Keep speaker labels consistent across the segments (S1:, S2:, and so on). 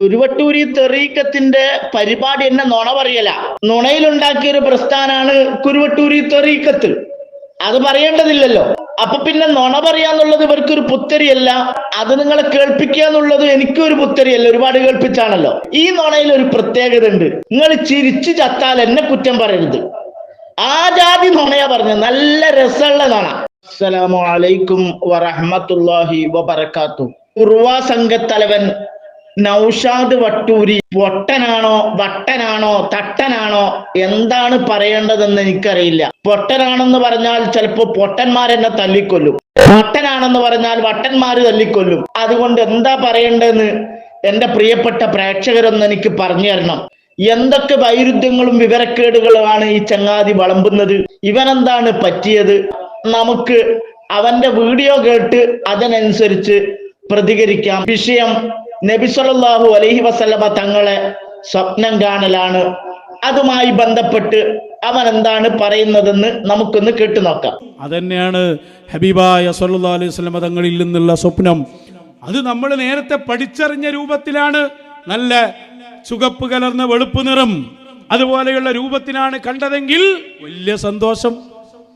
S1: കുരുവട്ടൂരി തെറീക്കത്തിന്റെ പരിപാടി എന്നെ നുണ പറയല. നുണയിലുണ്ടാക്കിയ ഒരു പ്രസ്ഥാനാണ് കുരുവട്ടൂരി തെറീക്കത്ത്. അത് പറയേണ്ടതില്ലല്ലോ. അപ്പൊ പിന്നെ നുണ പറയാന്നുള്ളത് ഇവർക്ക് ഒരു പുത്തരിയല്ല. അത് നിങ്ങളെ കേൾപ്പിക്കുക എന്നുള്ളത് എനിക്കും ഒരു പുത്തരിയല്ല. ഒരുപാട് കേൾപ്പിച്ചാണല്ലോ. ഈ നുണയിൽ ഒരു പ്രത്യേകത ഉണ്ട് നിങ്ങൾ ചിരിച്ചു ചത്താൽ എന്നെ കുറ്റം പറയരുത്. ആ ജാതി നുണയാ പറഞ്ഞു നല്ല രസമുള്ള നുണ. അസ്സലാമു അലൈക്കും വറഹ്മത്തുള്ളാഹി വബറകാത്തു. ഉർവാ സംഘത്തലവൻ നൗഷാദ് വട്ടൂരി പൊട്ടനാണോ വട്ടനാണോ തട്ടനാണോ എന്താണ് പറയേണ്ടതെന്ന് എനിക്കറിയില്ല. പൊട്ടനാണെന്ന് പറഞ്ഞാൽ ചിലപ്പോ പൊട്ടന്മാരെന്നെ തല്ലിക്കൊല്ലും. വട്ടനാണെന്ന് പറഞ്ഞാൽ വട്ടന്മാര് തല്ലിക്കൊല്ലും. അതുകൊണ്ട് എന്താ പറയേണ്ടതെന്ന് എന്റെ പ്രിയപ്പെട്ട പ്രേക്ഷകരൊന്ന് എനിക്ക് പറഞ്ഞു തരണം. എന്തൊക്കെ വൈരുദ്ധ്യങ്ങളും വിവരക്കേടുകളുമാണ് ഈ ചങ്ങാതി വളമ്പുന്നത്? ഇവനെന്താണ് പറ്റിയത്? നമുക്ക് അവന്റെ വീഡിയോ കേട്ട് അതിനനുസരിച്ച് പ്രതികരിക്കാം. വിഷയം നബി അലഹി വസല്ലമ തങ്ങളെ സ്വപ്നം കാണലാണ്. അതുമായി ബന്ധപ്പെട്ട് അവൻ എന്താണ് പറയുന്നതെന്ന് നമുക്കൊന്ന് കേട്ടു നോക്കാം.
S2: അതന്നെയാണ് ഹബീബായ സല്ലല്ലാഹു അലൈഹി തങ്ങളിൽ നിന്നുള്ള സ്വപ്നം. അത് നമ്മൾ നേരത്തെ പഠിച്ചറിഞ്ഞ രൂപത്തിലാണ് നല്ല ചുകപ്പ് കലർന്ന വെളുപ്പ് നിറം അതുപോലെയുള്ള രൂപത്തിലാണ് കണ്ടതെങ്കിൽ വലിയ സന്തോഷം.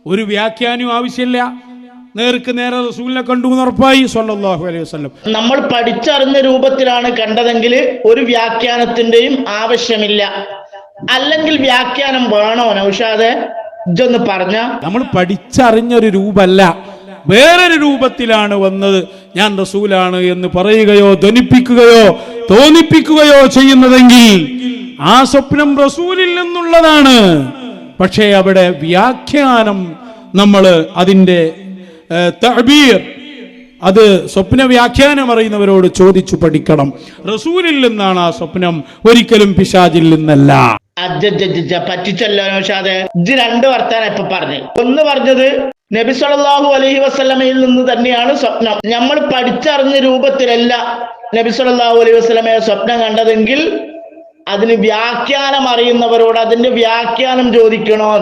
S2: ഒരു വ്യാഖ്യാനവും ആവശ്യമില്ല. നേർക്ക് നേരെ റസൂലിനെ കണ്ടു ഉറപ്പായി സല്ലല്ലാഹു അലൈഹി വസല്ലം.
S1: നമ്മൾ പഠിച്ചറിഞ്ഞ രൂപത്തിലാണ് കണ്ടതെങ്കിൽ ഒരു വ്യാഖ്യാനത്തിന്റെയും ആവശ്യമില്ല. അല്ലെങ്കിൽ വ്യാഖ്യാനം വേണോ നൗഷാദെ? ഇതൊന്ന് പറഞ്ഞ.
S2: നമ്മൾ പഠിച്ചറിഞ്ഞൊരു രൂപല്ല. വേറൊരു രൂപത്തിലാണ് വന്നത്. ഞാൻ റസൂലാണ് എന്ന് പറയുകയോ ധ്വനിപ്പിക്കുകയോ തോന്നിപ്പിക്കുകയോ ചെയ്യുന്നതെങ്കിൽ ആ സ്വപ്നം റസൂലിൽ നിന്നുള്ളതാണ്. പക്ഷേ അവിടെ വ്യാഖ്യാനം നമ്മൾ അതിന്റെ തഅബീർ. അത് സ്വപ്ന വ്യാഖ്യാനം അറിയുന്നവരോട് ചോദിച്ചു പഠിക്കണം. റസൂലിൽ നിന്നാണ് ആ സ്വപ്നം ഒരിക്കലും പിശാചിൽ നിന്നല്ല.
S1: പറ്റിച്ചല്ലോ ഇത് രണ്ട് വർത്താനം ഇപ്പൊ പറഞ്ഞു. ഒന്ന് പറഞ്ഞത് നബി സല്ലല്ലാഹു അലൈഹി വസല്ലമയിൽ നിന്ന് തന്നെയാണ് സ്വപ്നം. നമ്മൾ പഠിച്ചറിഞ്ഞ രൂപത്തിലല്ല നബി സല്ലല്ലാഹു അലൈഹി വസല്ലമയെ സ്വപ്നം കണ്ടതെങ്കിൽ അതിന് വ്യാഖ്യാനം അറിയുന്നവരോട് അതിന്റെ വ്യാഖ്യാനം ചോദിക്കണോ?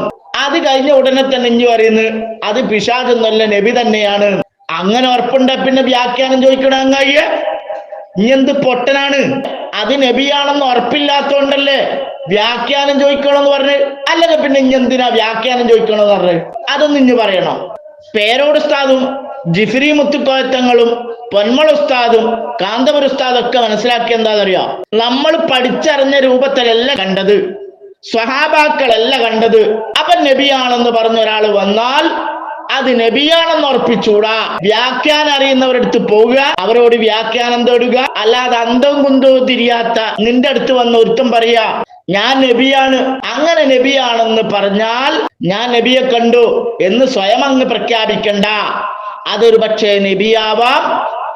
S1: അത് കഴിഞ്ഞ ഉടനെ തന്നെ ഇഞ്ഞു പറയുന്നത് അത് പിശാചൊന്നല്ല നബി തന്നെയാണ്. അങ്ങനെ ഉറപ്പുണ്ട പിന്നെ വ്യാഖ്യാനം ചോദിക്കണം അങ്ങയ്യേ ഇനി എന്ത് പൊട്ടനാണ്? അത് നബിയാണെന്ന് ഉറപ്പില്ലാത്തോണ്ടല്ലേ വ്യാഖ്യാനം ചോദിക്കണമെന്ന് പറഞ്ഞ് അല്ലെങ്കിൽ പിന്നെ ഇനി എന്തിനാ വ്യാഖ്യാനം ചോദിക്കണമെന്ന് പറഞ്ഞ്. അതൊന്നും ഇഞ്ഞു പറയണം. പേരോട് ഉസ്താദും ജിഫിരി മുത്തുക്കോയത്തങ്ങളും പൊന്മൾ ഉസ്താദും കാന്തപുര ഉസ്താദും ഒക്കെ മനസ്സിലാക്കിയ എന്താണെന്നറിയോ നമ്മൾ പഠിച്ചറിഞ്ഞ രൂപത്തിലല്ല കണ്ടത്. സ്വഹാബാക്കളല്ല കണ്ടത്. നബിയാണെന്ന് പറഞ്ഞ ഒരാൾ വന്നാൽ അത് നബിയാണെന്ന് ഉറപ്പിച്ചൂടാ വ്യാഖ്യാനം അറിയുന്നവരടുത്ത് പോവുക അവരോട് വ്യാഖ്യാനം തേടുക അല്ലാതെ അന്തം കുന്തവും തിരിയാത്ത നിന്റെ അടുത്ത് വന്ന് ഒരുത്തം പറയാ ഞാൻ നബിയാണ് അങ്ങനെ നബിയാണെന്ന് പറഞ്ഞാൽ ഞാൻ നബിയെ കണ്ടു എന്ന് സ്വയം അങ്ങ് പ്രഖ്യാപിക്കണ്ട. അതൊരു പക്ഷേ നബിയാവാം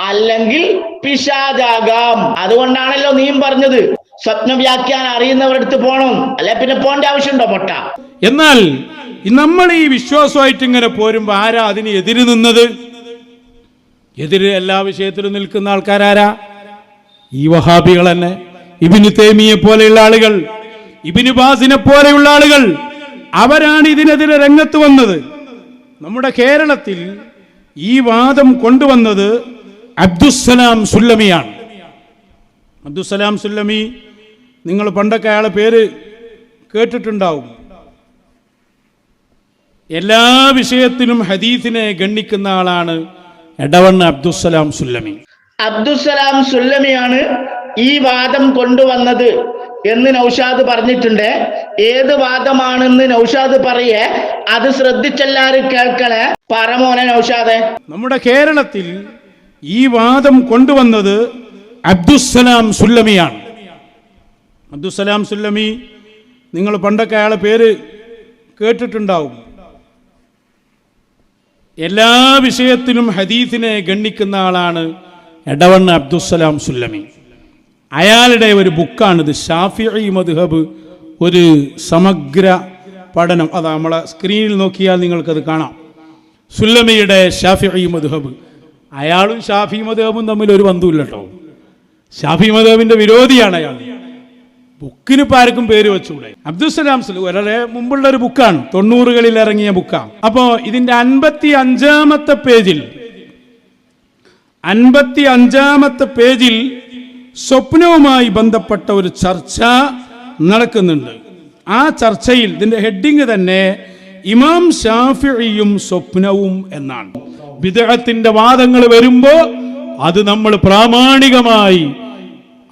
S1: അല്ലെങ്കിൽ പിശാചാകാം. അതുകൊണ്ടാണല്ലോ നീയും പറഞ്ഞത്. സ്വപ്ന വ്യാഖ്യാനം അറിയുന്നവരടുത്ത് പോണം. അല്ലെ പിന്നെ പോണ്ട ആവശ്യമുണ്ടോ പൊട്ട?
S2: എന്നാൽ നമ്മൾ ഈ വിശ്വാസമായിട്ട് ഇങ്ങനെ പോരുമ്പോൾ ആരാ അതിന് എതിര് നിന്നത്? എതിര് എല്ലാ വിഷയത്തിലും നിൽക്കുന്ന ആൾക്കാരാരാ? ഈ വഹാബികൾ തന്നെ. ഇബിന് തേമിയെ പോലെയുള്ള ആളുകൾ ഇബിന് ബാസിനെ പോലെയുള്ള ആളുകൾ അവരാണ് ഇതിനെതിരെ രംഗത്ത് വന്നത്. നമ്മുടെ കേരളത്തിൽ ഈ വാദം കൊണ്ടുവന്നത് അബ്ദുസ്സലാം സുല്ലമിയാണ്. അബ്ദുസ്സലാം സുല്ലമി നിങ്ങൾ പണ്ടൊക്കെ അയാളെ പേര് കേട്ടിട്ടുണ്ടാവും. എല്ലാ വിഷയത്തിലും ഹദീസിനെ ഗണ്ണിക്കുന്ന ആളാണ് എടവണ്ണ അബ്ദുസ്സലാം സുല്ലമി.
S1: അബ്ദുസലാം സുല്ലമിയാണ് ഈ വാദം കൊണ്ടുവന്നത് എന്ന് നൗഷാദ് പറഞ്ഞിട്ടുണ്ട്. ഏത് വാദമാണെന്ന് നൗഷാദ് പറയേ അത് ശ്രദ്ധിച്ചെല്ലാരും കേൾക്കണേ. പറമോനെ നൗഷാദെ.
S2: നമ്മുടെ കേരളത്തിൽ ഈ വാദം കൊണ്ടുവന്നത് അബ്ദുസ്സലാം സുല്ലമിയാണ്. അബ്ദുസ്സലാം സുല്ലമി നിങ്ങൾ പണ്ടൊക്കെ അയാളെ പേര് കേട്ടിട്ടുണ്ടാവും. എല്ലാ വിഷയത്തിലും ഹദീസിനെ ഗണ്ണിക്കുന്ന ആളാണ് എടവണ്ണ അബ്ദുസ്സലാം സുല്ലമി. അയാളുടെ ഒരു ബുക്കാണിത് ഷാഫി മദ്ഹബ് ഒരു സമഗ്ര പഠനം. അതാ നമ്മളെ സ്ക്രീനിൽ നോക്കിയാൽ നിങ്ങൾക്കത് കാണാം. സുല്ലമിയുടെ ഷാഫി മദ്ഹബ്. അയാളും ഷാഫി മദ്ഹബും തമ്മിൽ ഒരു ബന്ധമില്ല കേട്ടോ ഷാഫി മദ്ഹബിന്റെ വിരോധിയാണ് അയാൾ. ബുക്കിന് ഇപ്പൊ ആർക്കും പേര് വെച്ചുകൂടെ അബ്ദുസലാം സലു വളരെ മുമ്പുള്ള ഒരു ബുക്കാണ് തൊണ്ണൂറുകളിൽ ഇറങ്ങിയ ബുക്കാണ് അപ്പോ ഇതിന്റെ അൻപത്തി അഞ്ചാമത്തെ പേജിൽ അൻപത്തി അഞ്ചാമത്തെ പേജിൽ സ്വപ്നവുമായി ബന്ധപ്പെട്ട ഒരു ചർച്ച നടക്കുന്നുണ്ട്. ആ ചർച്ചയിൽ ഇതിന്റെ ഹെഡിങ് തന്നെ ഇമാം ഷാഫിയും സ്വപ്നവും എന്നാണ്. വിദേഹത്തിന്റെ വാദങ്ങൾ വരുമ്പോ അത് നമ്മൾ പ്രാമാണികമായി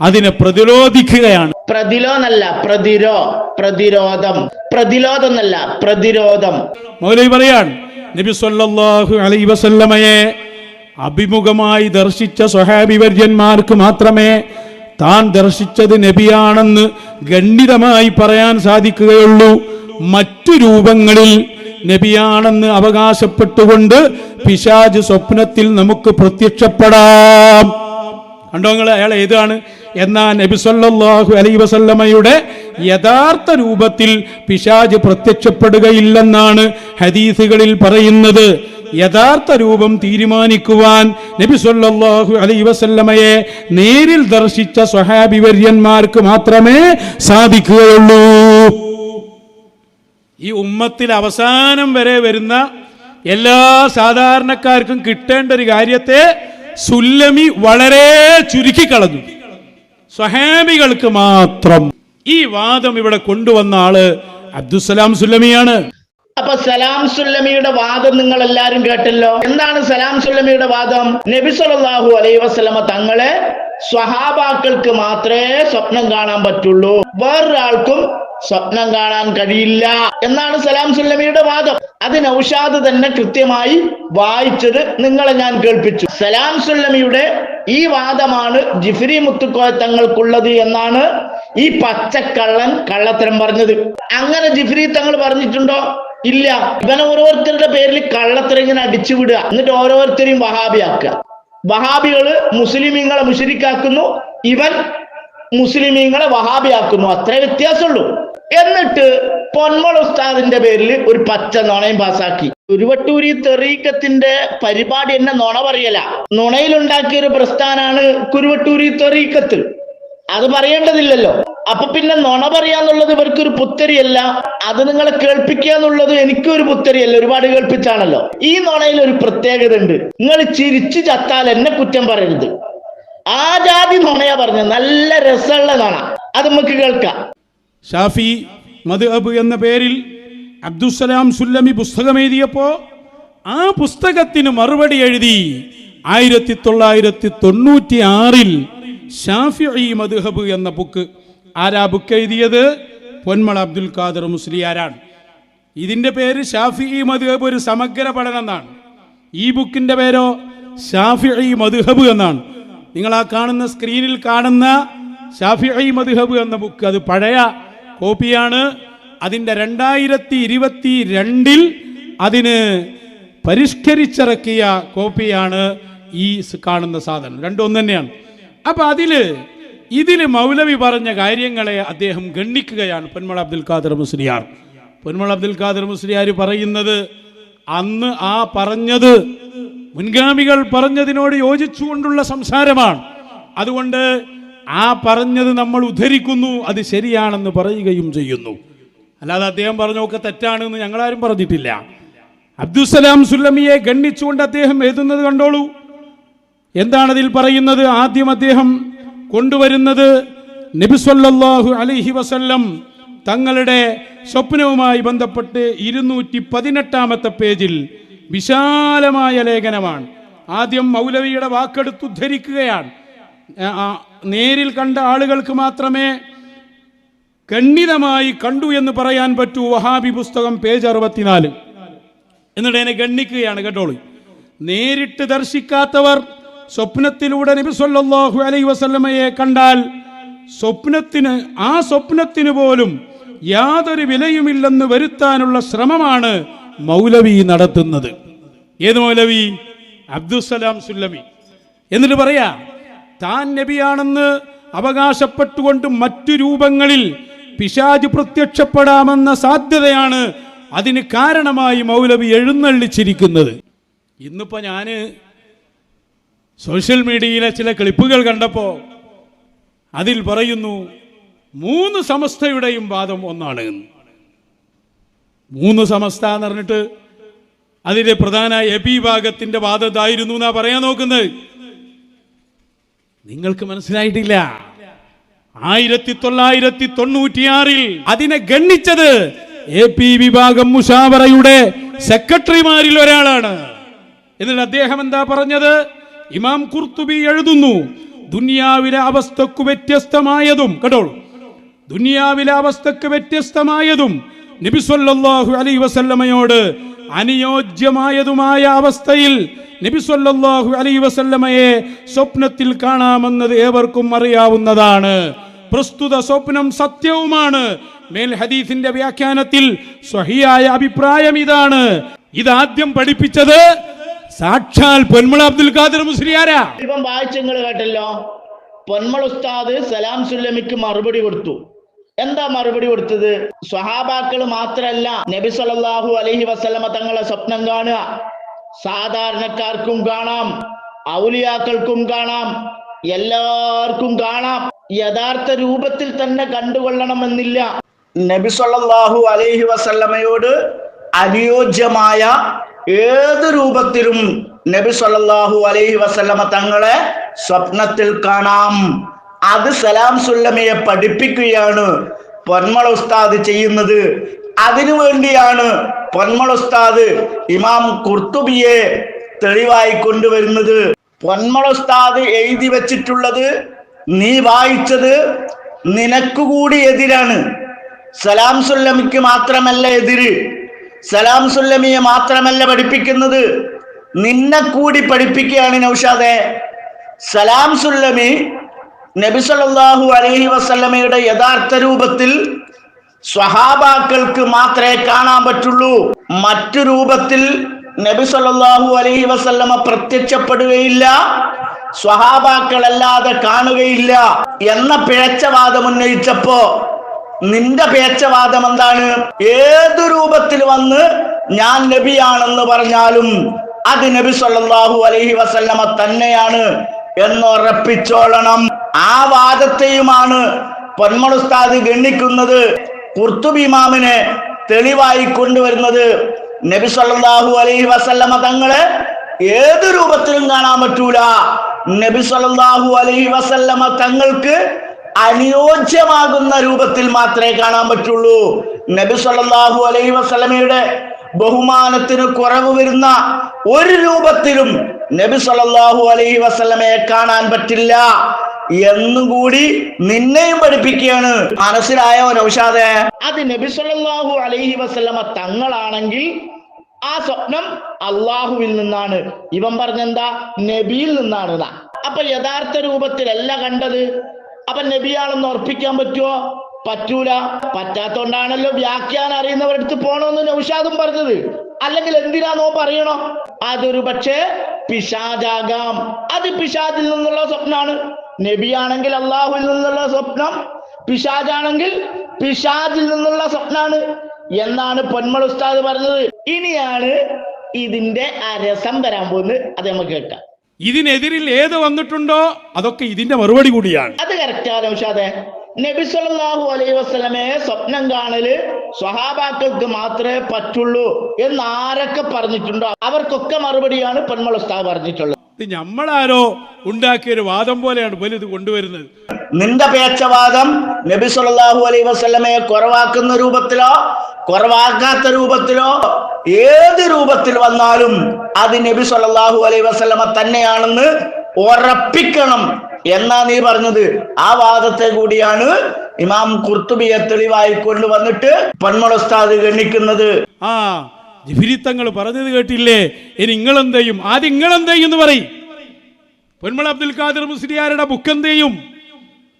S2: അതിനെ പ്രതിരോധിക്കുകയാണ്.
S1: പ്രതിലോന്നല്ല പ്രതിരോ പ്രതിരോധം. പ്രതിരോധം എന്നല്ല പ്രതിരോധം.
S2: മൗലവി പറയാണ് നബി സല്ലല്ലാഹു അലൈഹി വസല്ലമയെ അഭിമുഖമായി ദർശിച്ച സ്വഹാബി വര്യന്മാർക്ക് മാത്രമേ താൻ ദർശിച്ചത് നബിയാണെന്ന് ഗണ്ഡിതമായി പറയാൻ സാധിക്കുകയുള്ളൂ. മറ്റു രൂപങ്ങളിൽ നബിയാണെന്ന് അവകാശപ്പെട്ടുകൊണ്ട് പിശാജ് സ്വപ്നത്തിൽ നമുക്ക് പ്രത്യക്ഷപ്പെടാം. കണ്ടോ നിങ്ങൾ അയാൾ ഏതാണ്? എന്നാ നബി സല്ലല്ലാഹു അലൈഹി വസല്ലമയുടെ യഥാർത്ഥ രൂപത്തിൽ പിശാജ് പ്രത്യക്ഷപ്പെടുകയില്ലെന്നാണ് ഹദീസുകളിൽ പറയുന്നത്. യഥാർത്ഥ രൂപം തീരുമാനിക്കുവാൻ നബി സല്ലല്ലാഹു അലൈഹി വസല്ലമയെ നേരിൽ ദർശിച്ച സ്വഹാബിവര്യന്മാർക്ക് മാത്രമേ സാധിക്കുകയുള്ളൂ. ഈ ഉമ്മത്തിൽ അവസാനം വരെ വരുന്ന എല്ലാ സാധാരണക്കാർക്കും കിട്ടേണ്ട ഒരു കാര്യത്തെ സുല്ലമി വളരെ ചുരുക്കിക്കളഞ്ഞു സ്വഹാബികൾക്ക് മാത്രം. ഈ വാദം ഇവിടെ കൊണ്ടുവന്ന ആൾ അബ്ദുസലാം സുല്ലമിയാണ്.
S1: അപ്പൊ സലാം സുല്ലമിയുടെ വാദം നിങ്ങൾ എല്ലാരും കേട്ടല്ലോ. എന്താണ് സലാം സുല്ലമിയുടെ വാദം? നബി സല്ലല്ലാഹു അലൈഹി വസല്ലമ തങ്ങളെ സ്വഹാബാക്കൾക്ക് മാത്രമേ സ്വപ്നം കാണാൻ പറ്റുള്ളൂ. വേറൊരാൾക്കും സ്വപ്നം കാണാൻ കഴിയില്ല എന്നാണ് സലാം സുല്ലമിയുടെ വാദം. അത് നൗഷാദ് തന്നെ കൃത്യമായി വായിച്ചത് നിങ്ങളെ ഞാൻ കേൾപ്പിച്ചു. സലാം സുല്ലമിയുടെ ഈ വാദമാണ് ജിഫിരി മുത്തുക്കോയ തങ്ങൾക്കുള്ളത് എന്നാണ് ഈ പച്ചക്കള്ളൻ കള്ളത്തരം പറഞ്ഞത്. അങ്ങനെ ജിഫിരി തങ്ങൾ പറഞ്ഞിട്ടുണ്ടോ? ഇല്ല. ഇവനെ ഓരോരുത്തരുടെ പേരിൽ കള്ളത്തരം ഇങ്ങനെ അടിച്ചു വിടുക. എന്നിട്ട് ഓരോരുത്തരെയും വഹാബിയാക്കുക. വഹാബികൾ മുസ്ലിമീങ്ങളെ മുഷരിക്കാക്കുന്നു. ഇവൻ മുസ്ലിമീങ്ങളെ വഹാബിയാക്കുന്നു. അത്രേ വ്യത്യാസമുള്ളൂ. എന്നിട്ട് പൊന്മൾ ഉസ്താദിന്റെ പേരിൽ ഒരു പച്ച നുണയും പാസാക്കി ഉരുവട്ടൂരി തെറീക്കത്തിന്റെ പരിപാടി എന്നെ നുണ പറയല. നുണയിലുണ്ടാക്കിയ ഒരു പ്രസ്ഥാനാണ് കുരുവട്ടൂരി തെറീക്കത്ത്. അത് പറയേണ്ടതില്ലല്ലോ. അപ്പൊ പിന്നെ നുണ പറയാന്നുള്ളത് ഇവർക്കൊരു പുത്തരിയല്ല. അത് നിങ്ങളെ കേൾപ്പിക്കുക എന്നുള്ളത് എനിക്കൊരു പുത്തരിയല്ല. ഒരുപാട് കേൾപ്പിച്ചാണല്ലോ. ഈ നുണയിൽ ഒരു പ്രത്യേകത ഉണ്ട് നിങ്ങൾ ചിരിച്ചു ചത്താൽ എന്നെ കുറ്റം പറയരുത്. ആ ജാതി നുണയാ പറഞ്ഞ നല്ല രസമുള്ള നുണ. അത് നമുക്ക് കേൾക്കാം.
S2: ഷാഫി മദ്ഹബ് എന്ന പേരിൽ അബ്ദുസലാം സുല്ലമി പുസ്തകം എഴുതിയപ്പോ ആ പുസ്തകത്തിന് മറുപടി എഴുതി ആയിരത്തി തൊള്ളായിരത്തി തൊണ്ണൂറ്റി ആറിൽ ഷാഫി മദ്ഹബ് എന്ന ബുക്ക് ആരാ ബുക്ക് എഴുതിയത്? പൊന്മള അബ്ദുൽ ഖാദർ മുസ്ലിയാരാണ്. ഇതിന്റെ പേര് ഷാഫി മദ്ഹബ് ഒരു സമഗ്ര പഠനം എന്നാണ്. ഈ ബുക്കിന്റെ പേരോ ഷാഫി മദ്ഹബ് എന്നാണ്. നിങ്ങൾ ആ കാണുന്ന സ്ക്രീനിൽ കാണുന്ന ഷാഫി മദ്ഹബ് എന്ന ബുക്ക് അത് പഴയ കോപ്പിയാണ്. അതിന്റെ രണ്ടായിരത്തി ഇരുപത്തി രണ്ടിൽ അതിന് പരിഷ്കരിച്ചിറക്കിയ കോപ്പിയാണ് ഈ കാണുന്ന സാധനം. രണ്ടും ഒന്ന് തന്നെയാണ് അപ്പം അതിൽ ഇതിൽ മൗലവി പറഞ്ഞ കാര്യങ്ങളെ അദ്ദേഹം ഗണ്ണിക്കുകയാണ്. പൊന്മള അബ്ദുൽ ഖാദർ മുസ്ലിയാർ. പൊന്മള അബ്ദുൽ ഖാദർ മുസ്ലിയാർ പറയുന്നത് അന്ന് ആ പറഞ്ഞത് മുൻഗാമികൾ പറഞ്ഞതിനോട് യോജിച്ചുകൊണ്ടുള്ള സംസാരമാണ്. അതുകൊണ്ട് ആ പറഞ്ഞത് നമ്മൾ ഉദ്ധരിക്കുന്നു അത് ശരിയാണെന്ന് പറയുകയും ചെയ്യുന്നു. അല്ലാതെ അദ്ദേഹം പറഞ്ഞൊക്കെ തെറ്റാണെന്ന് ഞങ്ങളാരും പറഞ്ഞിട്ടില്ല. അബ്ദുസലാം സുല്ലമിയെ ഗണ്ണിച്ചുകൊണ്ട് അദ്ദേഹം എഴുതുന്നത് കണ്ടോളൂ. എന്താണ് അതിൽ പറയുന്നത്? ആദ്യം അദ്ദേഹം കൊണ്ടുവരുന്നത് നബിസ്വല്ലാഹു അലൈഹി വസല്ലം തങ്ങളുടെ സ്വപ്നവുമായി ബന്ധപ്പെട്ട് ഇരുന്നൂറ്റി പതിനെട്ടാമത്തെ പേജിൽ വിശാലമായ ലേഖനമാണ്. ആദ്യം മൗലവിയുടെ വാക്കെടുത്ത് ഉദ്ധരിക്കുകയാണ്. നേരിൽ കണ്ട ആളുകൾക്ക് മാത്രമേ ഗണ്ണിതമായി കണ്ടു എന്ന് പറയാൻ പറ്റൂ. വഹാബി പുസ്തകം പേജ് അറുപത്തിനാല്. എന്നിട്ട് എന്നെ ഗണ്ണിക്കുകയാണ് കേട്ടോളൂ. നേരിട്ട് ദർശിക്കാത്തവർ സ്വപ്നത്തിലൂടെ നബി സല്ലല്ലാഹു അലൈഹി വസല്ലമയെ കണ്ടാൽ സ്വപ്നത്തിന് ആ സ്വപ്നത്തിന് പോലും യാതൊരു വിലയുമില്ലെന്ന് വരുത്താനുള്ള ശ്രമമാണ് മൗലവി നടത്തുന്നത്. ഏത് മൗലവി? അബ്ദുസലാം സുല്ലമി. എന്നിട്ട് പറയാ താൻ നബിയാണെന്ന് അവകാശപ്പെട്ടുകൊണ്ട് മറ്റു രൂപങ്ങളിൽ പിശാജ് പ്രത്യക്ഷപ്പെടാമെന്ന സാധ്യതയാണ് അതിന് കാരണമായി മൗലവി എഴുന്നള്ളിച്ചിരിക്കുന്നത്. ഇന്നിപ്പോൾ ഞാൻ സോഷ്യൽ മീഡിയയിലെ ചില ക്ലിപ്പുകൾ കണ്ടപ്പോൾ അതിൽ പറയുന്നു മൂന്ന് സമസ്തയുടെയും വാദം ഒന്നാണ് മൂന്ന് സമസ്ത എന്ന് പറഞ്ഞിട്ട് അതിലെ പ്രധാന എ പി ഭാഗത്തിന്റെ വാദം ഇതായിരുന്നു എന്നാ പറയാൻ നോക്കുന്നത്. നിങ്ങൾക്ക് മനസ്സിലായിട്ടില്ല. ആയിരത്തി തൊള്ളായിരത്തി തൊണ്ണൂറ്റിയാറിൽ അതിനെ ഗണ്ണിച്ചത് എ പി വിഭാഗം മുഷാവറയുടെ സെക്രട്ടറിമാരിൽ ഒരാളാണ്. എന്നിട്ട് അദ്ദേഹം എന്താ പറഞ്ഞത്? ഇമാം കുർത്തുബി എഴുതുന്നു ദുനിയാവിലെ അവസ്ഥക്ക് വ്യത്യസ്തമായതും കേട്ടോളൂ ദുനിയാവിലെ അവസ്ഥക്ക് വ്യത്യസ്തമായതും നബിസ്വല്ലാഹു അലൈഹി വസല്ലമയോട് അനുയോജ്യമായതുമായ അവസ്ഥയിൽ നബിസ്വല്ലാഹു അലൈ വസല്ലമയെ സ്വപ്നത്തിൽ കാണാമെന്നത് ഏവർക്കും അറിയാവുന്നതാണ്. പ്രസ്തുത സ്വപ്നം സത്യവുമാണ്. മേൽ ഹദീസിന്റെ വ്യാഖ്യാനത്തിൽ സ്വഹിയായ അഭിപ്രായം ഇതാണ്. ഇതാദ്യം പഠിപ്പിച്ചത് സാക്ഷാൽ പൊന്മുള അബ്ദുൽ ഖാദർ മുസ്ലിയാരാ
S1: ഇപ്പം വായിച്ച കേട്ടല്ലോ. പൊന്മൾ ഉസ്താദ് സലാം സുല്ലമിക്ക് മറുപടി കൊടുത്തു. എന്താ മറുപടി കൊടുത്തത്? സ്വഹാബാക്കൾ മാത്രല്ല നബി സലാഹു അലഹി വസ്ലമ തങ്ങളെ സ്വപ്നം കാണുക. സാധാരണക്കാർക്കും കാണാം ഔലിയാക്കൾക്കും കാണാം എല്ലാവർക്കും കാണാം. യഥാർത്ഥ രൂപത്തിൽ തന്നെ കണ്ടുകൊള്ളണമെന്നില്ല. നബി സല്ലല്ലാഹു അലൈഹി വസല്ലമയോട് അനുയോജ്യമായ ഏത് രൂപത്തിലും നബി സല്ലല്ലാഹു അലൈഹി വസല്ലമ തങ്ങളെ സ്വപ്നത്തിൽ കാണാം. അത് സലാം സുല്ലമയെ പഠിപ്പിക്കുകയാണ്. പൊന്മള ഉസ്താദ് ചെയ്യുന്നത്. അതിനു വേണ്ടിയാണ് പൊന്മള ഉസ്താദ് ഇമാം കുർത്തുബിയെ തെളിവായി കൊണ്ടുവരുന്നത്. പൊന്മള ഉസ്താദ് എഴുതി വച്ചിട്ടുള്ളത് നീ വായിച്ചത് നിനക്കുകൂടി എതിരാണ്. സലാം സുല്ലമിക്ക് മാത്രമല്ല എതിര്. സലാം സുല്ലമിയെ മാത്രമല്ല പഠിപ്പിക്കുന്നത്. നിന്നെ കൂടി പഠിപ്പിക്കുകയാണ് നൗഷാദെ. സലാം സുല്ലമി നബി അലഹി വസ്ലമയുടെ യഥാർത്ഥ രൂപത്തിൽ സ്വഹാബാക്കൾക്ക് മാത്രമേ കാണാൻ പറ്റുള്ളൂ. മറ്റു രൂപത്തിൽ നബി സല്ലല്ലാഹു അലൈഹി വസല്ലമ പ്രത്യക്ഷപ്പെടുകയില്ല. സ്വഹാബാക്കളല്ലാതെ കാണുകയില്ല. എന്ന പിഴച്ചവാദം ഉന്നയിച്ചപ്പോ നിന്റെ പേച്ചവാദം എന്താണ്? ഏതു രൂപത്തിൽ വന്ന് ഞാൻ നബിയാണെന്ന് പറഞ്ഞാലും അത് നബി സല്ലാഹു അലഹി വസല്ലമ തന്നെയാണ് എന്നുറപ്പിച്ചോളണം ആ വാദത്തെയുമാണ് പൊന്മളുസ്താദ് ഗണ്ണിക്കുന്നത് കുർത്തുബിമാമിനെ തെളിവായി കൊണ്ടുവരുന്നത് നബി സല്ലല്ലാഹു അലൈഹി വസല്ലമ തങ്ങളെ ഏത് രൂപത്തിലും കാണാൻ പറ്റൂല. നബി സല്ലല്ലാഹു അലൈഹി വസല്ലമ തങ്ങൾക്ക് അനുയോജ്യമാകുന്ന രൂപത്തിൽ മാത്രമേ കാണാൻ പറ്റുള്ളൂ. നബി സല്ലല്ലാഹു അലൈഹി വസല്ലമയുടെ ബഹുമാനത്തിന് കുറവ് വരുന്ന ഒരു രൂപത്തിലും നബി സല്ലല്ലാഹു അലൈഹി വസല്ലമയെ കാണാൻ പറ്റില്ല. എന്നും കൂടി നിന്നെയും പഠിപ്പിക്കുകയാണ്. മനസ്സിലായോ നൗഷാദെ? അത് നബി സല്ലല്ലാഹു അലൈഹി വസല്ലമ തങ്ങളാണെങ്കിൽ ആ സ്വപ്നം അള്ളാഹുവിൽ നിന്നാണ്. ഇവൻ പറഞ്ഞെന്താ? നബിയിൽ നിന്നാണ് ന്നാ. അപ്പൊ യഥാർത്ഥ രൂപത്തിലല്ല കണ്ടത്. അപ്പൊ നബിയാണെന്ന് ഉറപ്പിക്കാൻ പറ്റുമോ പറ്റൂല. പറ്റാത്തോണ്ടാണല്ലോ വ്യാഖ്യാനം അറിയുന്നവരുടെ അറിയുന്നവരടുത്ത് പോണോന്ന് നൗഷാദും പറഞ്ഞത്. അല്ലെങ്കിൽ എന്തിനാന്നോ പറയണോ? അതൊരു പക്ഷേ പിശാജാകാം അത് പിശാദിൽ നിന്നുള്ള സ്വപ്നാണ്. നബിയാണെങ്കിൽ അള്ളാഹുവിൽ നിന്നുള്ള സ്വപ്നം പിശാജാണെങ്കിൽ പിശാജിൽ നിന്നുള്ള സ്വപ്നാണ്. എന്നാണ് പൊന്മൾ ഉസ്താദ് പറഞ്ഞത്. ഇനിയാണ് ഇതിന്റെ അരസം രസം വരാൻ പോകുന്നത്. അത് നമുക്ക് കേൾക്കാം.
S2: ഇതിനെതിരിൽ ഏത് വന്നിട്ടുണ്ടോ അതൊക്കെ ഇതിന്റെ മറുപടി കൂടിയാണ്.
S1: അത് കറക്റ്റാണ് ഉഷാദെ. നബി സല്ലല്ലാഹു അലൈഹി വസല്ലമയെ സ്വപ്നം കാണൽ സ്വഹാബാക്കൾക്ക് മാത്രമേ പറ്റുള്ളൂ എന്ന് ആരൊക്കെ പറഞ്ഞിട്ടുണ്ടോ? അവർക്കൊക്കെ മറുപടിയാണ് പൊന്മൾ ഉസ്താദ് പറഞ്ഞിട്ടുള്ളത്.
S2: ഇത് നമ്മളാരോ ഉണ്ടാക്കിയ ഒരു വാദം പോലെയാണ് പോലും ഇത് കൊണ്ടുവരുന്നത്.
S1: നിന്റെ പേച്ചവാദം നബി സല്ലല്ലാഹു അലൈ വസ്ലമയെ കുറവാക്കുന്ന രൂപത്തിലോ കുറവാക്കാത്ത രൂപത്തിലോ ഏത് രൂപത്തിൽ വന്നാലും അത് നബി സല്ലല്ലാഹു അലൈ വസ്ലമ തന്നെയാണെന്ന് ഉറപ്പിക്കണം എന്നാ നീ പറഞ്ഞത്. ആ വാദത്തെ കൂടിയാണ് ഇമാം കുർത്തുബിയെ തെളിവായി കൊണ്ടുവന്നിട്ട് പന്മളസ്താദ് ഗണിക്കുന്നത്
S2: ആ ജിഫിരിത്തങ്ങൾ പറഞ്ഞത് കേട്ടില്ലേ? ഇനി നിങ്ങളെന്തെയും? ആദ്യം നിങ്ങളെന്തെയും എന്ന് പറയും. പൊന്മള അബ്ദുൽ ഖാദിർ മുസ്ലിയാരുടെ ബുക്കെന്തെയും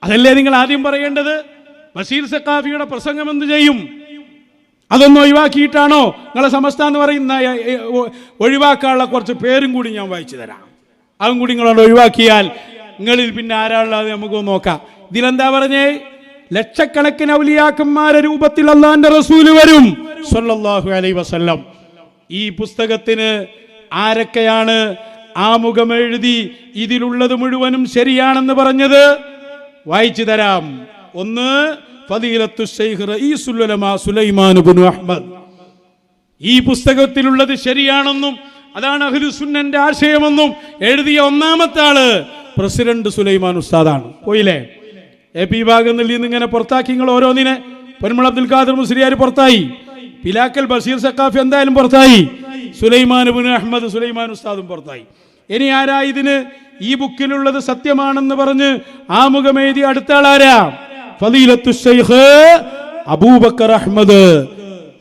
S2: അതല്ലേ നിങ്ങൾ ആദ്യം പറയേണ്ടത്? ബഷീർ സക്കാഫിയുടെ പ്രസംഗം എന്ത് ചെയ്യും? അതൊന്നും ഒഴിവാക്കിയിട്ടാണോ? നിങ്ങളെ സമസ്ത എന്ന് പറയുന്ന ഒഴിവാക്കാനുള്ള കുറച്ച് പേരും കൂടി ഞാൻ വായിച്ചു തരാം. അതും കൂടി നിങ്ങളോട് ഒഴിവാക്കിയാൽ നിങ്ങളിൽ പിന്നെ ആരാളുള്ളത് നമുക്ക് നോക്കാം. ഇതിലെന്താ പറഞ്ഞേ? ലക്ഷക്കണക്കിന് ഔലിയാക്കന്മാരെ രൂപത്തിൽ അള്ളാന്റെ റസൂൽ വരും. സല്ലല്ലാഹു അലൈഹി വസല്ലം. ഈ പുസ്തകത്തിന് ആരൊക്കെയാണ് ആമുഖം എഴുതി ഇതിലുള്ളത് മുഴുവനും ശരിയാണെന്ന് പറഞ്ഞത്? വായിച്ചു തരാം. ഒന്ന് അഹ്മദ്. ഈ പുസ്തകത്തിലുള്ളത് ശരിയാണെന്നും അതാണ് അഹ്ലുസുന്നന്റെ ആശയമെന്നും എഴുതിയ ഒന്നാമത്തെ ആൾ പ്രസിഡന്റ് സുലൈമാൻ ഉസ്താദാണ്. പോയില്ലേ? എ പി വിഭാഗം നിന്ന് ഇങ്ങനെ പുറത്താക്കി നിങ്ങൾ ഓരോന്നിനെ പൊന്മൾ അബ്ദുൽ ഖാദർ മുസ്ലിയാർ പുറത്തായി. പിലാക്കൽ ബഷീർ സക്കാഫി എന്തായാലും പുറത്തായി. സുലൈമാൻ ബിൻ അഹമ്മദ് സുലൈമാൻ ഉസ്താദും പുറത്തായി. ഇനി ആരാ ഇതിന് ഈ ബുക്കിലുള്ളത് സത്യമാണെന്ന് പറഞ്ഞ് ആമുഖമെഴുതി അടുത്ത ആളാരാ? ഫലീലത്തു അബൂബക്കർ അഹമ്മദ്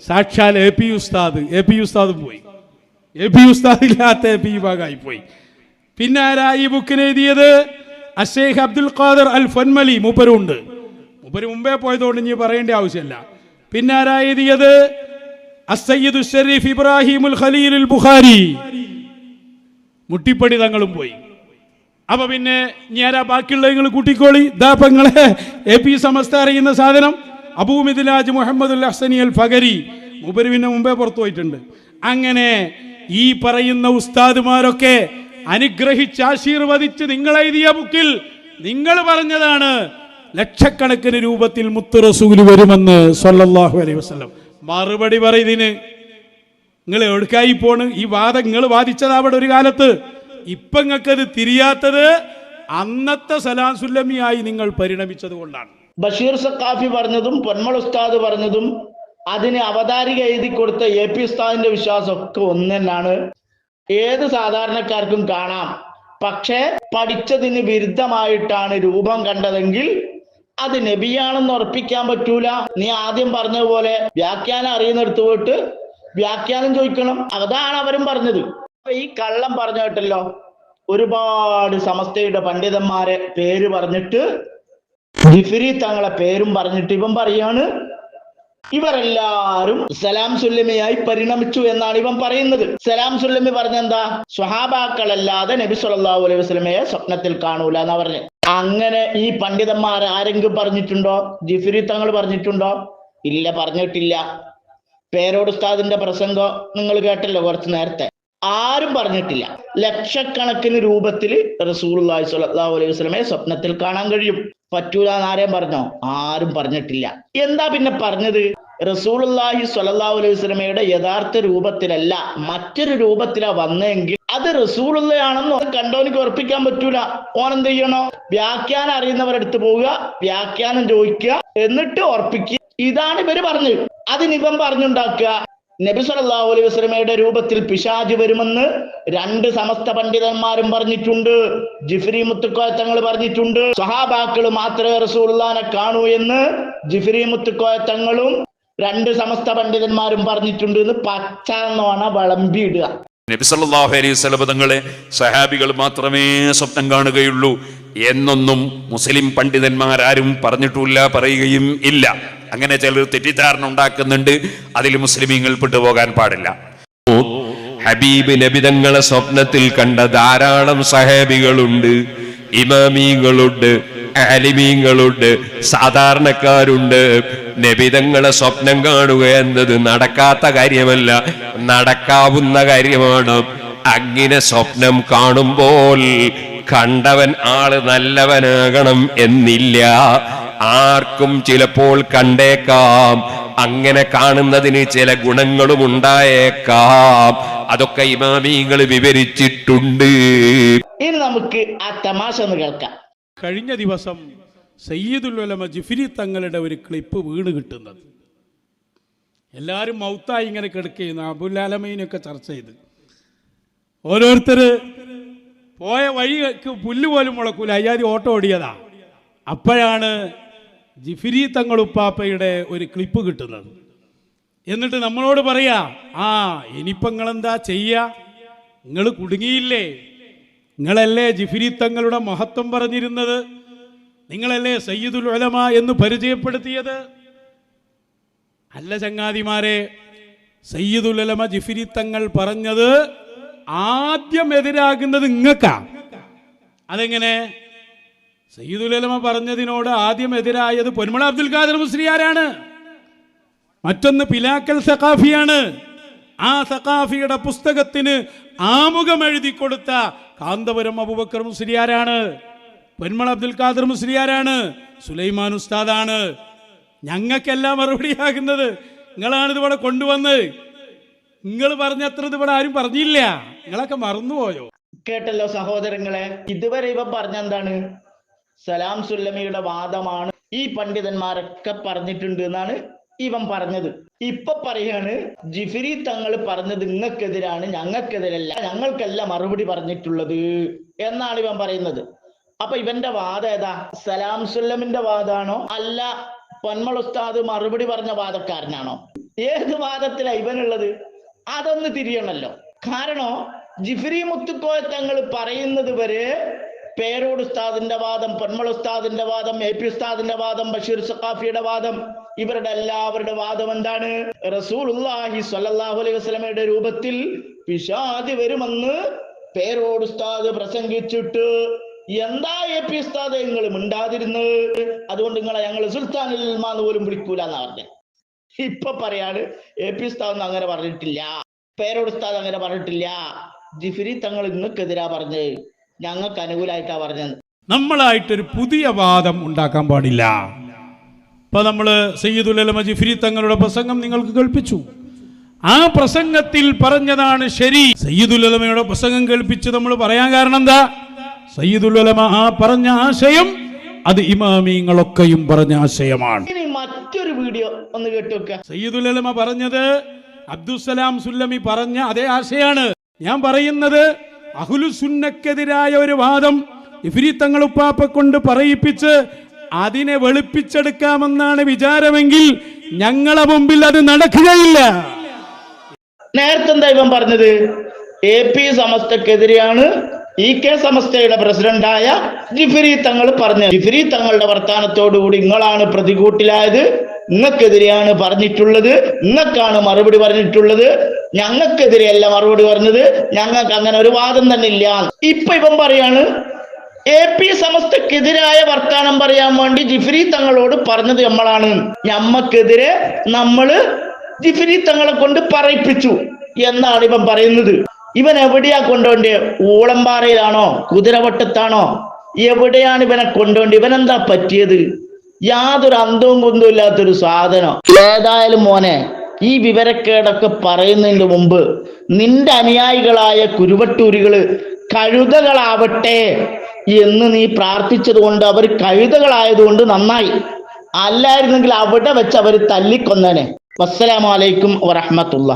S2: സാക്ഷാൽ എ പി ഉസ്താദ്. എ പി ഉസ്താദും പോയി. എ പി ഉസ്താദ് ഇല്ലാത്ത എ പി വിഭാഗമായി പോയി. പിന്നെ ആരാ ഈ ബുക്കിന് എഴുതിയത്? അഷേഖ് അബ്ദുൽ ഖാദർ അൽ ഫൻമലി മൂപ്പരുണ്ട്. മൂപ്പര് മുമ്പേ പോയതുകൊണ്ട് ഇനി പറയേണ്ട ആവശ്യമില്ല. പിന്നെ ആരാ അസയ്യദ് ഷെരീഫ് ഇബ്രാഹിമുൽ ഖലീലുൽ ബുഖാരി. മുട്ടിപ്പടി തങ്ങളും പോയി. അപ്പൊ പിന്നെ ആരാ ബാക്കിയുള്ള നിങ്ങൾ കൂട്ടിക്കോളി? ഇപ്പൊ എ പി സമസ്ത അറിയുന്ന സാധനം. അബൂമിദിലാജ് മുഹമ്മദ് ഹസനി അൽ ഫഗരി മൂപ്പര് പിന്നെ മുമ്പേ പുറത്തു പോയിട്ടുണ്ട്. അങ്ങനെ ഈ പറയുന്ന ഉസ്താദുമാരൊക്കെ അനുഗ്രഹിച്ച് ആശീർവദിച്ച് നിങ്ങൾ എഴുതിയ ബുക്കിൽ നിങ്ങൾ പറഞ്ഞതാണ് ലക്ഷക്കണക്കിന് രൂപത്തിൽ മുത്തുറസൂൽ വരുമെന്ന് സൊല്ലാഹു അലൈഹി വസ്ലം മറുപടി പറയുന്നതിന് നിങ്ങൾ എവിടേക്കായി പോണ്? ഈ വാദം നിങ്ങൾ വാദിച്ചതാ അവിടെ ഒരു കാലത്ത്. ഇപ്പൊ നിങ്ങൾക്കത് തിരിയാത്തത് അന്നത്തെ സലാം സുല്ലമിയായി നിങ്ങൾ പരിണമിച്ചത് കൊണ്ടാണ്.
S1: ബഷീർ സക്കാഫി പറഞ്ഞതും പൊന്മൾ ഉസ്താദ് പറഞ്ഞതും അതിന് അവതാരിക എഴുതി കൊടുത്ത എ പി ഉസ്താദിന്റെ വിശ്വാസം ഒക്കെ ഒന്ന് തന്നെയാണ് ഏത് സാധാരണക്കാർക്കും കാണാം. പക്ഷേ പഠിച്ചതിന് വിരുദ്ധമായിട്ടാണ് രൂപം കണ്ടതെങ്കിൽ അത് നബിയാണെന്ന് ഉറപ്പിക്കാൻ പറ്റൂല. നീ ആദ്യം പറഞ്ഞതുപോലെ വ്യാഖ്യാനം അറിയുന്നിടത്ത് പോയിട്ട് വ്യാഖ്യാനം ചോദിക്കണം. അതാണ് അവരും പറഞ്ഞത്. അപ്പൊ ഈ കള്ളം പറഞ്ഞു കേട്ടല്ലോ ഒരുപാട് സമസ്തയുടെ പണ്ഡിതന്മാരെ പേര് പറഞ്ഞിട്ട് ജിഫിരി തങ്ങളെ പേരും പറഞ്ഞിട്ട് ഇവൻ പറയാണ് ഇവരെല്ലാരും സലാം സുല്ലമയായി പരിണമിച്ചു എന്നാണ് ഇവൻ പറയുന്നത്. സലാം സുല്ലമി പറഞ്ഞെന്താ? സ്വഹാബാക്കളല്ലാതെ നബി സല്ലല്ലാഹു അലൈഹി വസല്ലമയെ സ്വപ്നത്തിൽ കാണൂല എന്നാ പറഞ്ഞു. അങ്ങനെ ഈ പണ്ഡിതന്മാർ ആരെങ്കിലും പറഞ്ഞിട്ടുണ്ടോ? ജിഫിരി തങ്ങൾ പറഞ്ഞിട്ടുണ്ടോ? ഇല്ല പറഞ്ഞിട്ടില്ല. പേരോട് ഉസ്താദിന്റെ പ്രസംഗം നിങ്ങൾ കേട്ടല്ലോ കുറച്ച് നേരത്തെ. ആരും പറഞ്ഞിട്ടില്ല. ലക്ഷക്കണക്കിന് രൂപത്തിൽ റസൂലുള്ളാഹി സ്വല്ലല്ലാഹു അലൈഹി വസല്ലമയെ സ്വപ്നത്തിൽ കാണാൻ കഴിയും. പറ്റൂല എന്നാരേം പറഞ്ഞോ? ആരും പറഞ്ഞിട്ടില്ല. എന്താ പിന്നെ പറഞ്ഞത്? റസൂലുള്ളാഹി സ്വല്ലല്ലാഹു അലൈഹി വസല്ലമയുടെ യഥാർത്ഥ രൂപത്തിലല്ല മറ്റൊരു രൂപത്തിലാ വന്നെങ്കിൽ അത് റസൂളുള്ളയാണെന്ന് കണ്ടോനിക്ക് ഉറപ്പിക്കാൻ പറ്റൂല. ഓൻ എന്ത് ചെയ്യണോ വ്യാഖ്യാനം അറിയുന്നവരെടുത്ത് പോവുക വ്യാഖ്യാനം ചോദിക്കുക എന്നിട്ട് ഉറപ്പിക്കുക. ഇതാണ് ഇവർ പറഞ്ഞത്. അതിന് ഇവൻ പറഞ്ഞുണ്ടാക്കുക. നബി സല്ലല്ലാഹു അലൈഹി വസല്ലമയുടെ രൂപത്തിൽ പിശാജ് വരുമെന്ന് രണ്ട് സമസ്ത പണ്ഡിതന്മാരും പറഞ്ഞിട്ടുണ്ട്. ജിഫ്രി മുത്തുക്കോയത്തങ്ങൾ പറഞ്ഞിട്ടുണ്ട്. സഹാബാക്കൾ മാത്രമേ റസൂലുള്ളാനെ കാണൂ എന്ന് ജിഫ്രി മുത്തുക്കോയത്തങ്ങളും രണ്ട് സമസ്ത പണ്ഡിതന്മാരും പറഞ്ഞിട്ടുണ്ട് എന്ന് പച്ച പച്ചാന്നോണ വിളമ്പിയിടുക.
S3: നബി സല്ലല്ലാഹു അലൈഹി വസല്ലം തങ്ങളെ സഹാബികൾ മാത്രമേ സ്വപ്നം കാണുകയുള്ളൂ. എന്നൊന്നും മുസ്ലിം പണ്ഡിതന്മാരാരും പറഞ്ഞിട്ടില്ല പറയുകയും ഇല്ല. അങ്ങനെ ചിലർ തെറ്റിദ്ധാരണ ഉണ്ടാക്കുന്നുണ്ട്. അതിൽ മുസ്ലിമീങ്ങൾ പെട്ടുപോകാൻ പാടില്ല.
S4: ഹബീബ് നബിതങ്ങളെ സ്വപ്നത്തിൽ കണ്ട ധാരാളം സഹേബികളുണ്ട്. ഇമാമീങ്ങളുണ്ട് ീങ്ങളുണ്ട് സാധാരണക്കാരുണ്ട്. നബിതങ്ങളെ സ്വപ്നം കാണുക എന്നത് നടക്കാത്ത കാര്യമല്ല നടക്കാവുന്ന കാര്യമാണ്. അങ്ങനെ സ്വപ്നം കാണുമ്പോൾ കണ്ടവൻ ആൾ നല്ലവനാകണം എന്നില്ല. ആർക്കും ചിലപ്പോൾ കണ്ടേക്കാം. അങ്ങനെ കാണുന്നതിന് ചില ഗുണങ്ങളും ഉണ്ടായേക്കാം. അതൊക്കെ ഇമാമിങ്ങൾ വിവരിച്ചിട്ടുണ്ട്.
S1: ഇനി നമുക്ക് ആ തമാശ ഒന്ന് കേൾക്കാം.
S2: കഴിഞ്ഞ ദിവസം സയ്യിദുൽ ഉലമ ജിഫിരി തങ്ങളുടെ ഒരു ക്ലിപ്പ് വീണ് കിട്ടുന്നത്. എല്ലാവരും മൗത്തായി ഇങ്ങനെ കിടക്കുകയെന്ന് അബുലാലമീനൊക്കെ ചർച്ച ചെയ്ത്. ഓരോരുത്തർ പോയ വഴിക്ക് പുല്ല് പോലും മുളക്കൂല. അയ്യാതി ഓട്ടോ ഓടിയതാ. അപ്പോഴാണ് ജിഫിരി തങ്ങളുപ്പാപ്പയുടെ ഒരു ക്ലിപ്പ് കിട്ടുന്നത്. എന്നിട്ട് നമ്മളോട് പറയാ ആ ഇനിയിപ്പം നിങ്ങളെന്താ ചെയ്യുക നിങ്ങൾ കുടുങ്ങിയില്ലേ? നിങ്ങളല്ലേ ജിഫിരി തങ്ങളുടെ മഹത്വം പറഞ്ഞിരുന്നത്? നിങ്ങളല്ലേ സയ്യിദുൽ ഉലമ എന്ന് പരിചയപ്പെടുത്തിയത്? അല്ല ചങ്ങാതിമാരെ സയ്യിദുൽ ഉലമ ജിഫിരി തങ്ങൾ പറഞ്ഞത് ആദ്യം എതിരാകുന്നത് ഇങ്ങക്കാ. അതെങ്ങനെ? സയ്യിദുൽ അലമ പറഞ്ഞതിനോട് ആദ്യം എതിരായത് പൊന്മള അബ്ദുൽ ഖാദർ മുസ്ലിയാരാണ് മറ്റൊന്ന് പിലാക്കൽ സഖാഫിയാണ്. ആ സഖാഫിയുടെ പുസ്തകത്തിന് ആമുഖം എഴുതി കൊടുത്ത കാന്തപുരം അബൂബക്കർ മുസ്ലിയാരാണ് പൊന്മള അബ്ദുൽ ഖാദർ മുസ്ലിയാരാണ് സുലൈമാൻ ഉസ്താദാണ്. ഞങ്ങൾക്കെല്ലാം മറുപടിയാകുന്നത്. നിങ്ങളാണ് ഇവിടെ കൊണ്ടുവന്ന് നിങ്ങൾ പറഞ്ഞത്ര ഇത് ഇവിടെ ആരും പറഞ്ഞില്ല. നിങ്ങളൊക്കെ മറന്നുപോയോ?
S1: കേട്ടല്ലോ സഹോദരങ്ങളെ ഇതുവരെ ഇവ പറഞ്ഞെന്താണ്? സലാം സുല്ലമിയുടെ വാദമാണ്. ഈ പണ്ഡിതന്മാരൊക്കെ പറഞ്ഞിട്ടുണ്ട് എന്നാണ് ഇവൻ പറഞ്ഞത്. ഇപ്പൊ പറയാണ് ജിഫിരി തങ്ങൾ പറഞ്ഞത് നിങ്ങൾക്കെതിരാണ് ഞങ്ങൾക്കെതിരല്ല ഞങ്ങൾക്കല്ല മറുപടി പറഞ്ഞിട്ടുള്ളത് എന്നാണ് ഇവൻ പറയുന്നത്. അപ്പൊ ഇവന്റെ വാദം ഏതാ? സലാം സുല്ലമിന്റെ വാദാണോ? അല്ല പൊന്മൾ ഉസ്താദ് മറുപടി പറഞ്ഞ വാദക്കാരനാണോ? ഏത് വാദത്തിലാ ഇവനുള്ളത്? അതൊന്ന് തിരിയണല്ലോ. കാരണം ജിഫ്രി മുത്തുക്കോയ തങ്ങൾ പറയുന്നത് വരെ പേരോട് ഉസ്താദിന്റെ വാദം പൊന്മൾ ഉസ്താദിന്റെ വാദം എ പി ഉസ്താദിന്റെ വാദം ബഷീർ സഖാഫിയുടെ വാദം ഇവരുടെ എല്ലാവരുടെ വാദം എന്താണ്? റസൂൽ അലൈഹി വസ്ലമയുടെ രൂപത്തിൽ പിശാചി വരുമെന്ന് പേരോട് ഉസ്താദ് പ്രസംഗിച്ചിട്ട് എന്താ എ പി ഉസ്താദ് നിങ്ങൾ മിണ്ടാതിരുന്നത്? അതുകൊണ്ട് നിങ്ങളെ ഞങ്ങൾ സുൽത്താനിൽ മാന്ന് പോലും വിളിക്കൂലെന്നാ പറഞ്ഞത് ഇപ്പൊ പറയാണ് എ പി ഉസ്താദ് അങ്ങനെ പറഞ്ഞിട്ടില്ല. പേരോട് ഉസ്താദ് അങ്ങനെ പറഞ്ഞിട്ടില്ല. ജിഫിരി തങ്ങൾ നിങ്ങൾക്കെതിരാ പറഞ്ഞത്. ഞങ്ങൾക്ക് അനുകൂലമായിട്ടാ പറഞ്ഞത്.
S2: നമ്മളായിട്ടൊരു പുതിയ വാദം ഉണ്ടാക്കാൻ പാടില്ല. ഇപ്പൊ നമ്മൾ സയ്യിദുലമ ജിഫിരി തങ്ങളുടെ പ്രസംഗം നിങ്ങൾക്ക് കേൾപ്പിച്ചു. ആ പ്രസംഗത്തിൽ പറഞ്ഞതാണ് ശരി. സയ്യിദുലമയുടെ പ്രസംഗം കേൾപ്പിച്ച് നമ്മൾ പറയാൻ കാരണം എന്താ? സയ്യിദുലമ ആ പറഞ്ഞ ആശയം അത് ഇമാമിങ്ങളൊക്കെയും പറഞ്ഞ ആശയമാണ്.
S1: മറ്റൊരു വീഡിയോ ഒന്ന് കേട്ടു വെക്കുക
S2: സയ്യിദുലമ പറഞ്ഞത് അബ്ദുസലാം സുല്ലമി പറഞ്ഞ അതേ ആശയാണ്. ഞാൻ പറയുന്നത് അഹുലുസുന്നക്കെതിരായ ഒരു വാദം ഇഫിരിത്തങ്ങൾ ഉപ്പാപ്പ കൊണ്ട് പറയിപ്പിച്ച് അതിനെ വെളുപ്പിച്ചെടുക്കാമെന്നാണ് വിചാരമെങ്കിൽ ഞങ്ങളെ മുമ്പിൽ അത് നടക്കുകയില്ല.
S1: നേരത്തെ എന്താ ഇവൻ പറഞ്ഞത്? എ പി സമസ്തക്കെതിരെയാണ് ഇ കെ സമസ്തയുടെ പ്രസിഡന്റായ ജിഫിരി തങ്ങൾ പറഞ്ഞു ജിഫിരി തങ്ങളുടെ വർത്താനത്തോടുകൂടി നിങ്ങളാണ് പ്രതികൂട്ടിലായത്. നിങ്ങൾക്കെതിരെയാണ് പറഞ്ഞിട്ടുള്ളത്. നിങ്ങൾക്കാണ് മറുപടി പറഞ്ഞിട്ടുള്ളത്. ഞങ്ങൾക്കെതിരെയല്ല മറുപടി പറഞ്ഞത്. ഞങ്ങൾക്ക് അങ്ങനെ ഒരു വാദം തന്നെ ഇല്ല. ഇപ്പൊ ഇവൻ പറയാണ് എ പി സമസ്തക്കെതിരായ വർത്താനം പറയാൻ വേണ്ടി ജിഫിരി തങ്ങളോട് പറഞ്ഞത് നമ്മളാണ്. ഞമ്മക്കെതിരെ നമ്മൾ ജിഫിരി തങ്ങളെ കൊണ്ട് പറയിപ്പിച്ചു എന്നാണ് ഇവൻ പറയുന്നത്. ഇവൻ എവിടെയാ കൊണ്ടുപോണ്ടേ ഊളമ്പാറയിലാണോ? കുതിരവട്ടത്താണോ? എവിടെയാണ് ഇവനെ കൊണ്ടോണ്ട് ഇവനെന്താ പറ്റിയത്? യാതൊരു അന്തവും കുന്തവും ഇല്ലാത്തൊരു സാധനം. ഏതായാലും മോനെ ഈ വിവരക്കേടൊക്കെ പറയുന്നതിന് മുമ്പ് നിന്റെ അനുയായികളായ കുരുവട്ടൂരികൾ കഴുതകളാവട്ടെ എന്ന് നീ പ്രാർത്ഥിച്ചത് കൊണ്ട് അവർ കഴുതകളായതുകൊണ്ട് നന്നായി. അല്ലായിരുന്നെങ്കിൽ അവിടെ വെച്ച് അവർ തല്ലിക്കൊന്നനെ. വസ്സലാമലൈക്കും വറഹമത്തുള്ള